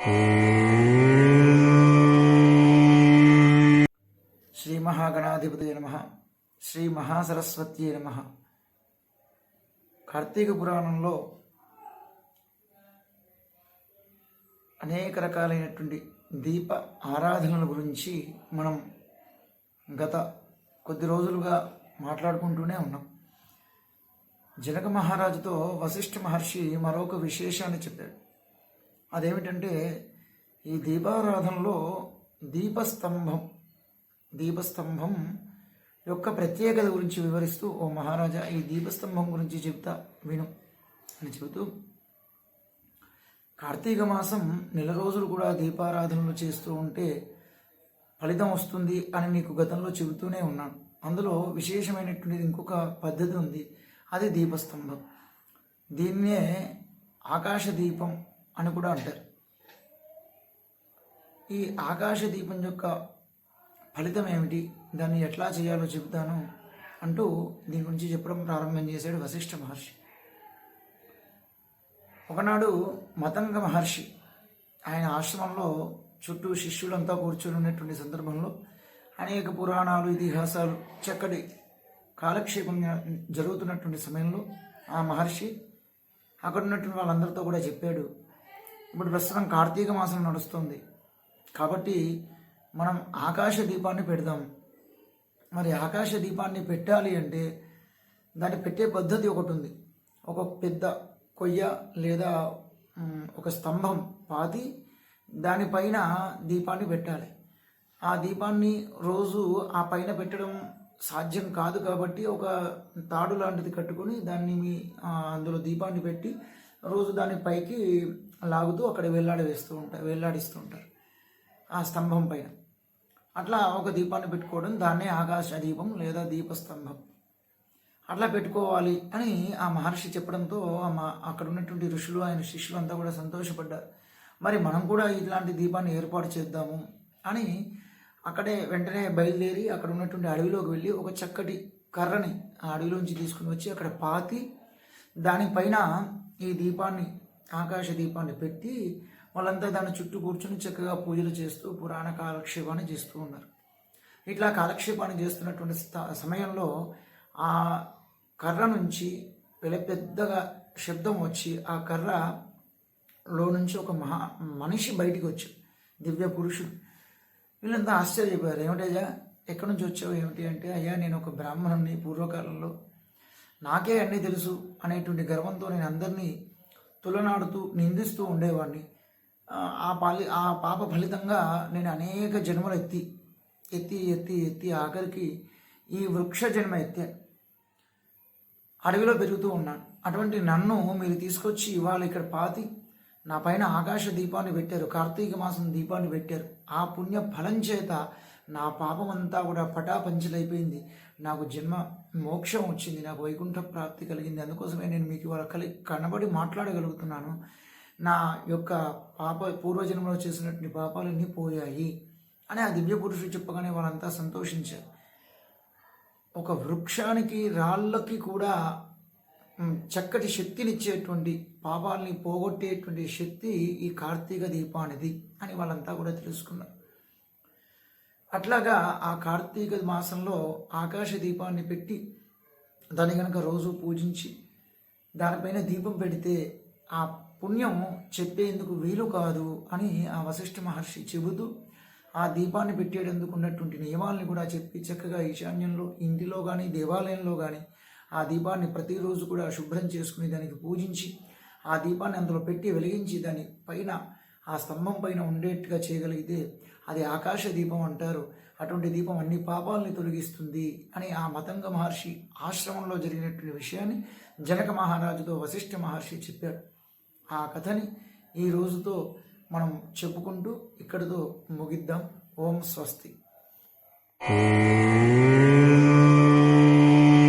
శ్రీ మహాగణాధిపతి నమ. శ్రీ మహాసరస్వతి నమ. కార్తీక పురాణంలో అనేక రకాలైనటువంటి దీప ఆరాధనల గురించి మనం గత కొద్ది రోజులుగా మాట్లాడుకుంటూనే ఉన్నాం. జనక మహారాజుతో వశిష్ఠ మహర్షి మరొక విశేషాన్ని చెప్పాడు. అదేమిటంటే ఈ దీపారాధనలో దీపస్తంభం దీపస్తంభం యొక్క ప్రత్యేకత గురించి వివరిస్తూ ఓ మహారాజా ఈ దీపస్తంభం గురించి చెప్తా విను అని చెబుతూ కార్తీక మాసం నెల రోజులు కూడా దీపారాధనలు చేస్తూ ఉంటే ఫలితం వస్తుంది అని నీకు గతంలో చెబుతూనే ఉన్నాను. అందులో విశేషమైనటువంటిది ఇంకొక పద్ధతి ఉంది. అది దీపస్తంభం. దీన్నే ఆకాశ దీపం అని కూడా అంటారు. ఈ ఆకాశ దీపం యొక్క ఫలితం ఏమిటి? దాన్ని ఎట్లా చేయాలో చెబుతాను అంటూ దీని గురించి చెప్పడం ప్రారంభం చేశాడు వశిష్ఠ మహర్షి. ఒకనాడు మతంగ మహర్షి ఆయన ఆశ్రమంలో చుట్టూ శిష్యులంతా కూర్చొని ఉన్నటువంటి సందర్భంలో అనేక పురాణాలు ఇతిహాసాలు చక్కటి కాలక్షేపం జరుగుతున్నటువంటి సమయంలో ఆ మహర్షి అక్కడ ఉన్నటువంటి వాళ్ళందరితో కూడా చెప్పాడు ఇప్పుడు ప్రస్తుతం కార్తీక మాసం నడుస్తుంది. కాబట్టి మనం ఆకాశ దీపాన్ని పెడదాం. మరి ఆకాశ దీపాన్ని పెట్టాలి అంటే దాన్ని పెట్టే పద్ధతి ఒకటి ఉంది ఒక పెద్ద కొయ్య లేదా ఒక స్తంభం పాతి దానిపైన దీపాన్ని పెట్టాలి. ఆ దీపాన్ని రోజు ఆ పైన పెట్టడం సాధ్యం కాదు కాబట్టి ఒక తాడు లాంటిది కట్టుకొని దాన్ని మీ అందులో దీపాన్ని పెట్టి రోజు దాని పైకి లాగుతూ అక్కడ వేలాడి వేస్తూ ఉంటారు వేలాడిస్తూ ఉంటారు ఆ స్తంభం పైన. అట్లా ఒక దీపాన్ని పెట్టుకోవడం దాన్నే ఆకాశ దీపం లేదా దీపస్తంభం. అట్లా పెట్టుకోవాలి అని ఆ మహర్షి చెప్పడంతో మా- అక్కడ ఉన్నటువంటి ఋషులు ఆయన శిష్యులు అంతా కూడా సంతోషపడ్డారు. మరి మనం కూడా ఇట్లాంటి దీపాన్ని ఏర్పాటు చేద్దాము అని అక్కడే వెంటనే బయలుదేరి అక్కడ ఉన్నటువంటి అడవిలోకి వెళ్ళి ఒక చక్కటి కర్రని ఆ అడవిలోంచి తీసుకుని వచ్చి అక్కడ పాతి దానిపైన ఈ దీపాన్ని ఆకాశ దీపాన్ని పెట్టి వాళ్ళంతా దాని చుట్టూ కూర్చుని చక్కగా పూజలు చేస్తూ పురాణ కాలక్షేపాన్ని చేస్తూ ఉన్నారు. ఇట్లా కాలక్షేపాన్ని చేస్తున్నటువంటి సమయంలో ఆ కర్ర నుంచి పెద్దగా శబ్దం వచ్చి ఆ కర్రలో నుంచి ఒక మహా మనిషి బయటికి వచ్చాడు దివ్య పురుషుడు. వీళ్ళంతా ఆశ్చర్యపోయారు. ఏమిటయ్యా ఎక్కడి నుంచి వచ్చావు? ఏమిటి అంటే అయ్యా నేను ఒక బ్రాహ్మణుని పూర్వకాలంలో నాకే అన్నీ తెలుసు అనేటువంటి గర్వంతో నేను అందరినీ తులనాడుతూ నిందిస్తూ ఉండేవాడిని. ఆ, పాలి ఆ పాప ఫలితంగా నేను అనేక జన్మలు ఎత్తి ఎత్తి ఎత్తి ఎత్తి ఆఖరికి ఈ వృక్ష జన్మ ఎత్తాను అడవిలో పెరుగుతూ ఉన్నాను. అటువంటి నన్ను మీరు తీసుకొచ్చి ఇవాళ ఇక్కడ పాతి నా పైన ఆకాశ దీపాన్ని పెట్టారు కార్తీక మాసం దీపాన్ని పెట్టారు. ఆ పుణ్య ఫలం చేత నా పాపం అంతా కూడా పటాపంచలైపోయింది. నాకు జన్మ మోక్షం వచ్చింది. నాకు వైకుంఠ ప్రాప్తి కలిగింది. అందుకోసమే నేను మీకు ఇవాళ కలి కనబడి మాట్లాడగలుగుతున్నాను. నా యొక్క పాప పూర్వజన్మలో చేసినటువంటి పాపాలన్నీ పోయాయి అని ఆ దివ్య పురుషుడు చెప్పగానే వాళ్ళంతా సంతోషించారు. ఒక వృక్షానికి రాళ్ళకి కూడా చక్కటి శక్తినిచ్చేటువంటి పాపాలని పోగొట్టేటువంటి శక్తి ఈ కార్తీక దీపానిది అని వాళ్ళంతా కూడా తెలుసుకున్నారు. అట్లాగా ఆ కార్తీక మాసంలో ఆకాశ దీపాన్ని పెట్టి దాన్ని కనుక రోజు పూజించి దానిపైన దీపం పెడితే ఆ పుణ్యం చెప్పేందుకు వీలు కాదు అని ఆ వశిష్ఠ మహర్షి చెబుతూ ఆ దీపాన్ని పెట్టేటందుకు ఉన్నటువంటి నియమాల్ని కూడా చెప్పి చక్కగా ఈశాన్యంలో ఇంటిలో కానీ దేవాలయంలో కానీ ఆ దీపాన్ని ప్రతిరోజు కూడా శుభ్రం చేసుకుని దానికి పూజించి ఆ దీపాన్ని అందులో పెట్టి వెలిగించి దాని పైన ఆ స్తంభం పైన ఉండేట్టుగా చేయగలిగితే అది ఆకాశ దీపం అంటారు. అటువంటి దీపం అన్ని పాపాలని తొలగిస్తుంది అని ఆ మతంగ మహర్షి ఆశ్రమంలో జరిగినటువంటి విషయాన్ని జనక మహారాజుతో వశిష్ఠ మహర్షి చెప్పాడు ఆ కథని ఈ రోజుతో మనం చెప్పుకుంటూ ఇక్కడితో ముగిద్దాం. ఓం స్వస్తి.